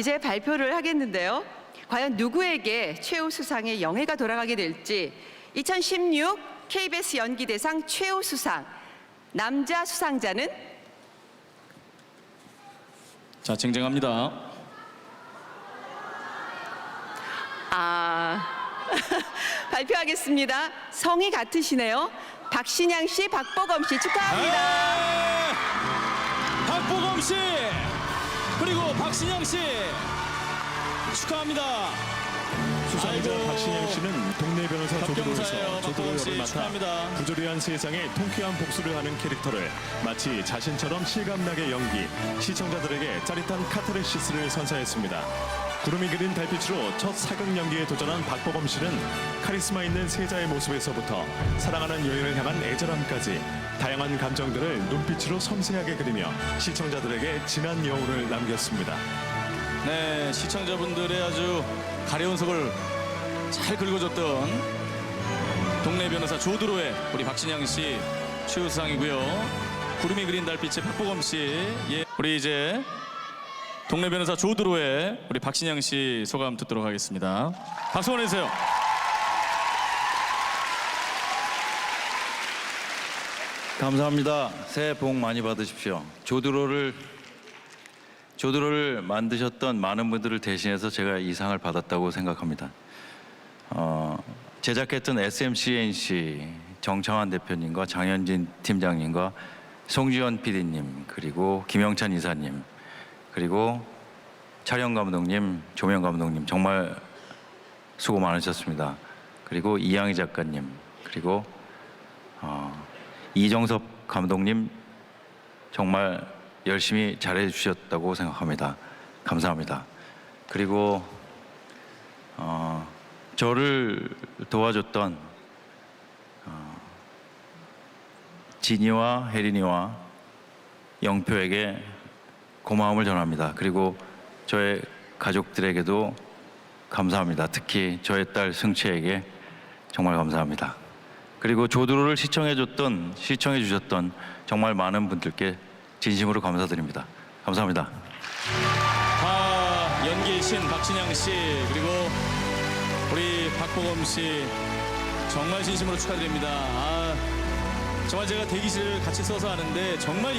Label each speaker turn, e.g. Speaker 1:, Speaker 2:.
Speaker 1: 이제 발표를 하겠는데요. 과연 누구에게 최우 수상의 영예가 돌아가게 될지 2016 KBS 연기대상 최우 수상 남자 수상자는
Speaker 2: 자, 쟁쟁합니다.
Speaker 1: 아 발표하겠습니다. 성이 같으시네요. 박신양 씨, 박보검 씨 축하합니다.
Speaker 2: 네! 박보검 씨 그리고 박신영 씨 축하합니다.
Speaker 3: 수상자. 박신양 씨는 동네 변호사. 조도로에서 조도로 역을 맡아. 부조리한 세상에 통쾌한 복수를 하는 캐릭터를 마치 자신처럼 실감나게 연기, 시청자들에게 짜릿한 카타르시스를 선사했습니다. 구름이 그린 달빛으로 첫 사극 연기에 도전한 박보검 씨는 카리스마 있는 세자의 모습에서부터 사랑하는 여인을 향한 애절함까지 다양한 감정들을 눈빛으로 섬세하게 그리며 시청자들에게 진한 여운을 남겼습니다.
Speaker 2: 네, 시청자분들의 아주 가려운 속을 잘 긁어줬던 동네 변호사 조드로의 우리 박신양 씨 최우상이고요. 구름이 그린 달빛의 박보검 씨, 예, 우리 이제 동네 변호사 조드로의 우리 박신양 씨 소감 듣도록 하겠습니다. 박수 보내주세요.
Speaker 4: 감사합니다. 새해 복 많이 받으십시오. 조드로를 조드로를 만드셨던 많은 분들을 대신해서 제가 이 상을 받았다고 생각합니다. 어, 제작했던 SMCNC 정창환 대표님과 장현진 팀장님과 송지현 PD님 그리고 김영찬 이사님 그리고 촬영 감독님, 조명 감독님 정말 수고 많으셨습니다. 그리고 이양희 작가님 그리고 어, 이정섭 감독님 정말 열심히 잘해 주셨다고 생각합니다. 감사합니다. 그리고 어, 저를 도와줬던 어, 진이와 혜린이와 영표에게 고마움을 전합니다. 그리고 저의 가족들에게도 감사합니다. 특히 저의 딸 승채에게 정말 감사합니다. 그리고 조드로를 시청해줬던 시청해 주셨던 정말 많은 분들께 진심으로 감사드립니다. 감사합니다.
Speaker 2: 아, 연기의 신 박신양 씨 그리고 우리 박보검 씨 정말 진심으로 축하드립니다. 아, 정말 제가 대기실을 같이 써서 하는데 정말